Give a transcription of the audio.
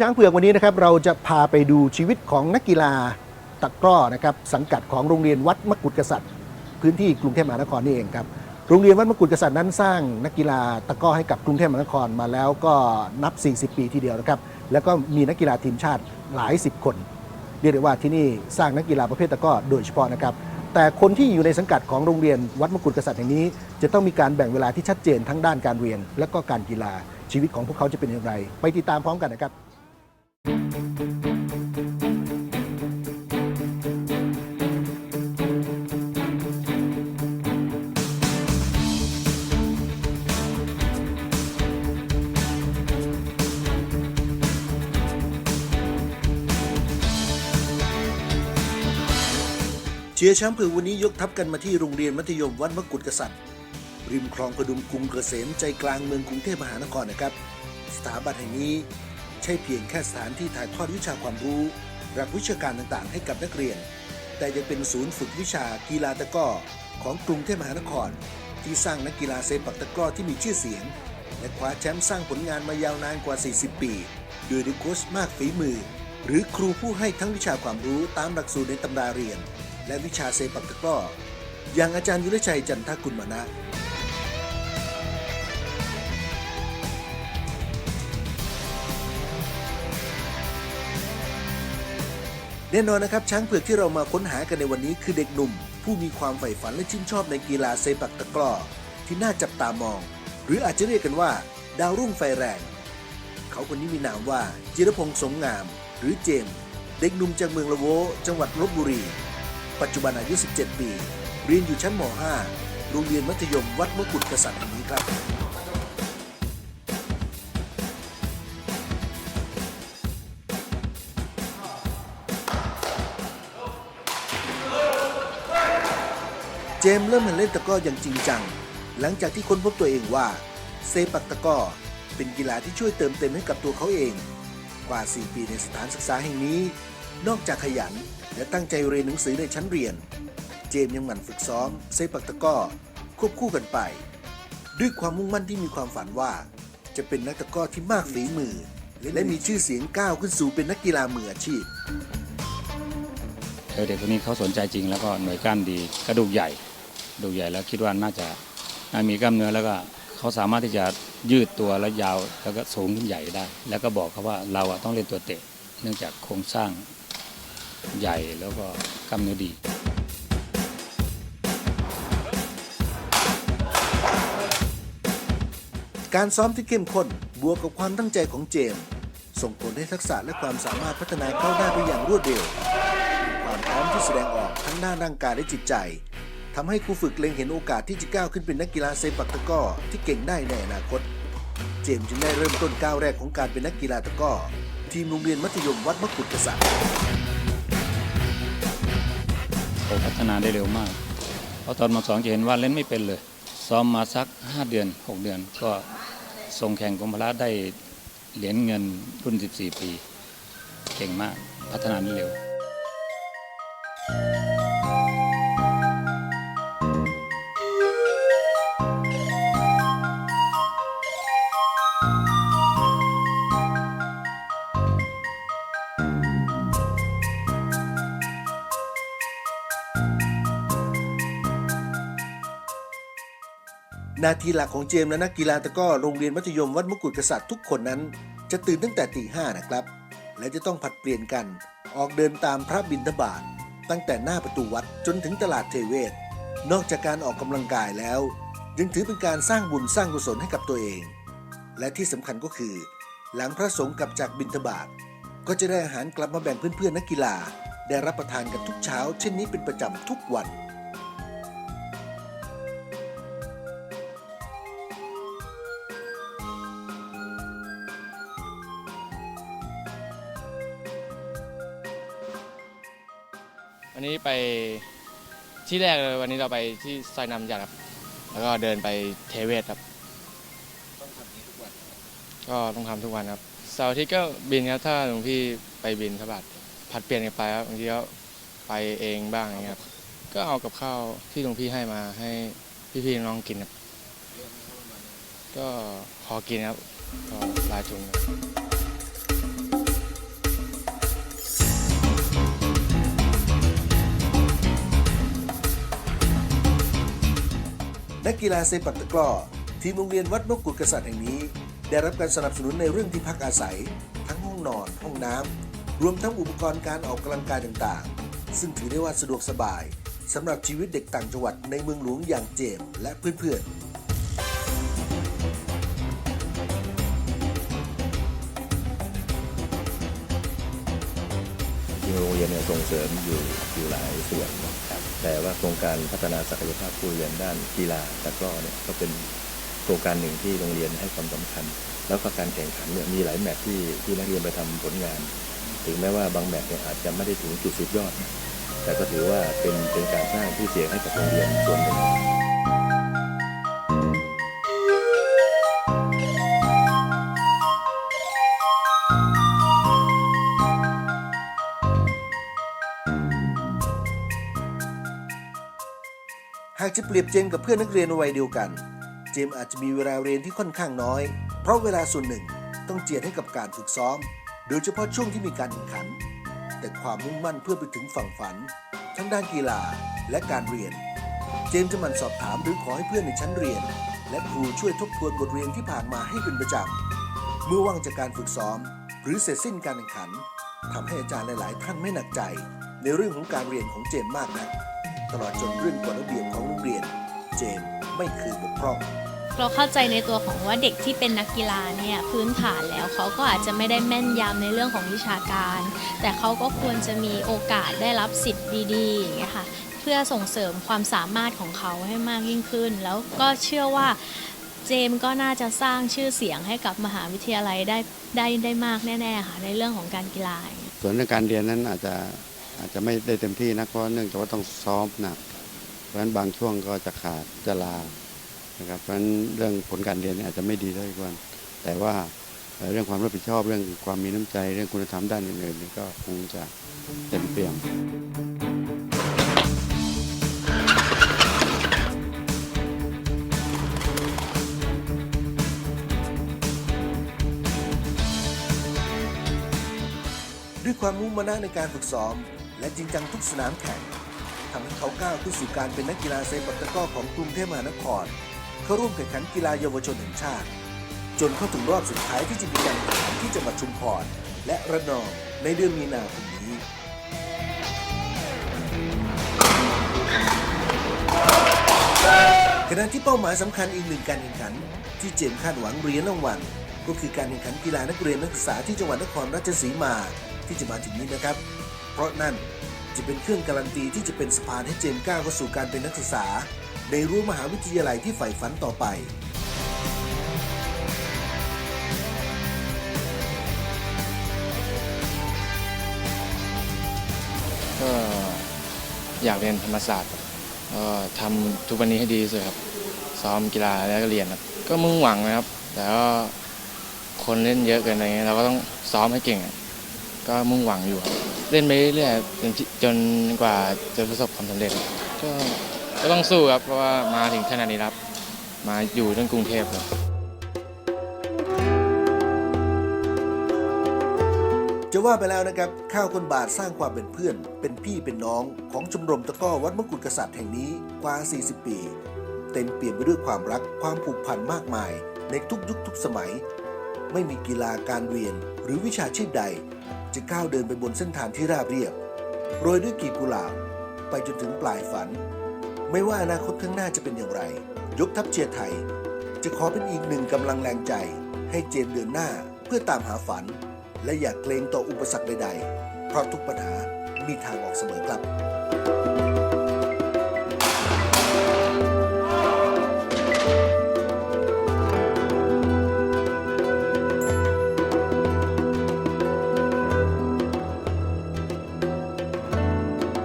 ช้างเผือกวันนี้นะครับเราจะพาไปดูชีวิตของนักกีฬาตะกร้อนะครับสังกัดของโรงเรียนวัดมกุฎกษัตริย์ พื้นที่กรุงเทพมหานครนี่เองครับโรงเรียนวัดมกุฎกษัตริย์นั้นสร้างนักกีฬาตะกร้อให้กับกรุงเทพมหานครมาแล้วก็นับ 40 ปีทีเดียวนะครับแล้วก็มีนักกีฬาทีมชาติหลายสิบคน เรียกได้ว่าที่นี่สร้างนักกีฬาประเภทตะกร้อโดยเฉพาะนะครับแต่คนที่อยู่ในสังกัดของโรงเรียนวัดมกุฎกษัตริย์แห่งนี้ จะต้องมีการแบ่งเวลาที่ชัดเจนทั้งด้านการเรียน และก็การกีฬาชีวิตของพวกเขาจะเป็นอย่างไร ไปติดตามพร้อมกันนะครับ เชียร์แชมป์เผือกวันนี้ยกทัพกันมาที่โรงเรียนมัธยมวัดมกุฎกษัตริย์ ริมคลองพดุงกรุงเกษมใจกลางเมืองกรุงเทพมหานครนะครับ สถาบันแห่งนี้ใช่เพียงแค่สถานที่ถ่ายทอดวิชาความรู้หลักวิชาการต่างๆ ให้กับนักเรียน แต่ยังเป็นศูนย์ฝึกวิชากีฬาตะก้อของกรุงเทพมหานคร ที่สร้างนักกีฬาเซปักตะก้อที่มีชื่อเสียง และคว้าแชมป์สร้างผลงานมายาวนานกว่า 40 ปีโดยด้วยโค้ชมากฝีมือ หรือครูผู้ให้ทั้งวิชาความรู้ตามหลักสูตรในตำราเรียน และวิชาเซปักตะกร้ออย่างอาจารย์ยุทธชัยจันทกุลมานะแน่นอนนะครับ ช้างเผือกที่เรามาค้นหากันในวันนี้คือเด็กหนุ่ม ผู้มีความใฝ่ฝันและชื่นชอบในกีฬาเซปักตะกร้อที่น่าจับตามอง หรืออาจจะเรียกกันว่า ดาวรุ่งไฟแรง เขาคนนี้มีนามว่าจิรพงษ์สงงาม หรือเจม เด็กหนุ่มจากเมืองละโว จังหวัดลบบุรี ปัจจุบันอายุ 17 ปี เรียนอยู่ชั้นม .5 โรงเรียนมัธยมวัดมกุฎกษัตริย์แห่งนี้ครับ เจมส์เริ่มหันเล่นตะกร้ออย่างจริงจัง หลังจากที่ค้นพบตัวเองว่าเซปักตะกร้อเป็นกีฬาที่ช่วยเติมเต็มให้กับตัวเขาเอง กว่า 4 ปีในสถานศึกษาแห่งนี้ นอกจากขยัน และตั้งใจเรียนหนังสือในชั้นเรียน เจมยังหมั่นฝึกซ้อมเซปักตะก้อควบคู่กันไป ด้วยความมุ่งมั่นที่มีความฝันว่า จะเป็นนักตะก้อที่มากฝีมือ และมีชื่อเสียงก้าวขึ้นสู่เป็นนักกีฬามืออาชีพเด็กคนนี้เขาสนใจจริงแล้วก็หน่วยกล้ามดีกระดูกใหญ่กระดูกใหญ่แล้วคิดว่าน่าจะน่ามีกล้ามเนื้อแล้วก็เขาสามารถที่จะยืดตัวและยาวแล้วก็สูงขึ้นใหญ่ได้ แล้วก็บอกเขาว่าเราต้องเล่นตัวเตะ เนื่องจากโครงสร้าง ใหญ่แล้วก็กล้ามเนื้อดี การซ้อมที่เข้มข้นบวกกับความตั้งใจของเจม ส่งผลให้ทักษะและความสามารถพัฒนาก้าหน้าไปอย่างรวดเร็ว ความพร้อมที่แสดงออกทั้งด้าร่างกายและจิตใจทำให้ครูฝึกเล็งเห็นโอกาสที่จะก้าวขึ้นเป็นนักกีฬาเซปักตะก้อที่เก่งได้ในอนาคต เจมส์จึงได้เริ่มต้นก้าวแรกของการเป็นนักกีฬาตะก้อทีมโรงเรียนมัธยมวัดมกุฎกษัตริย์ โอ้พัฒนาได้เร็วมาก เพราะตอนมาสองจะเห็นว่าเล่นไม่เป็นเลย ซ้อมมาสัก 5 เดือน 6 เดือน ก็ส่งแข่งกรมพละได้เหรียญเงินรุ่น 14 ปี เก่งมาก พัฒนาได้เร็ว นาทีหลักของเจมและนักกีฬาตะก้อโรงเรียนมัธยมวัดมกุฎกษัตริย์ทุกคนนั้น จะตื่นตั้งแต่ตีห้านะครับ และจะต้องผัดเปลี่ยนกัน ออกเดินตามพระบิณฑบาตตั้งแต่หน้าประตูวัดจนถึงตลาดเทเวศ นอกจากการออกกำลังกายแล้ว ยังถือเป็นการสร้างบุญสร้างกุศลให้กับตัวเอง และที่สำคัญก็คือ หลังพระสงฆ์กลับจากบิณฑบาตก็จะได้อาหารกลับมาแบ่งเพื่อนๆนักกีฬา ได้รับประทานกันทุกเช้า เช่นนี้เป็นประจำทุกวัน วันนี้ไปที่แรกเลยวันนี้เราไปที่ซอยนำจันครับ แล้วก็เดินไปเทเวศครับก็ต้องทำทุกวันครับเสาร์อาทิตย์ก็บินครับถ้าหลวงพี่ไปบินทบาทผัดเปลี่ยนกันไปครับบางทีก็ไปเองบ้างอย่างเงี้ยครับก็เอากับข้าวที่หลวงพี่ให้มาให้พี่ๆน้องๆกินครับก็พอกินครับก็หลายจุงครับ นักกีฬาเซปักตะกร้อทีมโรงเรียนวัดมกุฎกษัตริย์แห่งนี้ ได้รับการสนับสนุนในเรื่องที่พักอาศัย ทั้งห้องนอน ห้องน้ำรวมทั้งอุปกรณ์การออกกำลังกายต่างๆ ซึ่งถือได้ว่าสะดวกสบายสำหรับชีวิตเด็กต่างจังหวัดในเมืองหลวงอย่างเจมและเพื่อนๆโรงเรียนเนี่ยส่งเสริมอยู่อยู่หลายส่วนนะ แต่ว่าโครงการพัฒนาศักยภาพผู้เรียนด้านกีฬาตะกร้อเนี่ยก็เป็นโครงการหนึ่งที่โรงเรียนให้ความสำคัญ แล้วก็การแข่งขันเนี่ยมีหลายแมตช์ที่ที่นักเรียนไปทำผลงาน ถึงแม้ว่าบางแมตช์เนี่ยอาจจะไม่ได้ถึงจุดสุดยอด แต่ก็ถือว่าเป็นเป็นการสร้างที่เสียให้กับโรงเรียนส่วนหนึ่ง จะเปรียบเจมกับเพื่อนนักเรียนวัยเดียวกัน เจมอาจจะมีเวลาเรียนที่ค่อนข้างน้อย เพราะเวลาส่วนหนึ่งต้องเจียดให้กับการฝึกซ้อม โดยเฉพาะช่วงที่มีการแข่งขัน แต่ความมุ่งมั่นเพื่อไปถึงฝั่งฝัน ทั้งด้านกีฬาและการเรียน เจมจะมันสอบถามหรือขอให้เพื่อนในชั้นเรียน และครูช่วยทบทวนบทเรียนที่ผ่านมาให้เป็นประจำเมื่อว่างจากการฝึกซ้อม หรือเสร็จสิ้นการแข่งขันทำให้อาจารย์หลาย ๆ ท่านไม่หนักใจ ในเรื่องของการเรียนของเจมมากนัก ลอดจนเรื่องกฎระเบียบของโรงเรียน เจมไม่เคยบกพร่องเราเข้าใจในตัวของว่าเด็กที่เป็นนักกีฬาเนี่ยพื้นฐานแล้วเขาก็อาจจะไม่ได้แม่นยำในเรื่องของวิชาการ แต่เขาก็ควรจะมีโอกาสได้รับสิทธิ์ดีๆอย่างเงี้ยค่ะเพื่อส่งเสริมความสามารถของเขาให้มากยิ่งขึ้น แล้วก็เชื่อว่าเจมส์ก็น่าจะสร้างชื่อเสียงให้กับมหาวิทยาลัยได้ได้ได้มากแน่ๆค่ะในเรื่องของการกีฬาส่วนเรื่องการเรียนนั้นอาจจะ อาจจะไม่ได้เต็มที่นักเพราะเนื่องจากว่าต้องซ้อมหนัก เพราะฉะนั้นบางช่วงก็จะขาดจะลานะครับเพราะฉะนั้นเรื่องผลการเรียนเนี่ยอาจจะไม่ดีเท่าที่ควรแต่ว่าเรื่องความรับผิดชอบเรื่องความมีน้ำใจเรื่องคุณธรรมด้านอื่นๆนี่ก็คงจะเต็มเปี่ยมด้วยความมุ่งมั่นในการฝึกซ้อม และจริงจังทุกสนามแข่งทำให้เขาก้าวขึ้นสู่การเป็นนักกีฬาเซปักตะก้อของกรุงเทพมหานคร เข้าร่วมแข่งขันกีฬาเยาวชนแห่งชาติ จนเข้าถึงรอบสุดท้ายที่จะมีการแข่งขันที่จังหวัดชุมพรและระนองในเดือนมีนาคมนี้ขณะที่เป้าหมายสำคัญอีกหนึ่งการแข่งขัน ที่เจมคาดหวังเหรียญรางวัลก็คือการแข่งขันกีฬานักเรียนนักศึกษาที่จังหวัดนครราชสีมาที่จะมาถึงนี้นะครับ เพราะนั่นจะเป็นเครื่องการันตีที่จะเป็นสะพานให้เจมส์ก้าวเข้าสู่การเป็นนักศึกษา ในรั้วมหาวิทยาลัยที่ใฝ่ฝันต่อไปก็อยากเรียนธรรมศาสตร์ครับก็ทำทุกวันนี้ให้ดีที่สุดครับ ซ้อมกีฬาแล้วก็เรียนครับ ก็มุ่งหวังนะครับ แต่ก็คนเล่นเยอะเกินอะไรเงี้ยเราก็ต้องซ้อมให้เก่งอะก็มุ่งหวังอยู่ครับ เล่นไปเรื่อยๆจนจนกว่าจะประสบความสำเร็จครับก็ก็ต้องสู้ครับ เพราะว่ามาถึงขนาดนี้ครับ มาอยู่ที่กรุงเทพครับจะว่าไปแล้วนะครับ ข้าวคนบาทสร้างความเป็นเพื่อน เป็นพี่เป็นน้องของชมรมตะกร้อวัดมกุฎกษัตริย์แห่งนี้กว่า 40 ปี เต็มเปี่ยมไปด้วยความรักความผูกพันมากมาย ในทุกยุคทุกสมัย ไม่มีกีฬาการเรียนหรือวิชาชีพใด จะก้าวเดินไปบนเส้นทางที่ราบเรียบ โรยด้วยกีบกุหลาบไปจนถึงปลายฝัน ไม่ว่าอนาคตข้างหน้าจะเป็นอย่างไร ยกทัพเชียร์ไทย จะขอเป็นอีกหนึ่งกำลังแรงใจ ให้เจมเดินหน้าเพื่อตามหาฝัน และอย่าเกรงต่ออุปสรรคใดๆ เพราะทุกปัญหามีทางออกเสมอครับ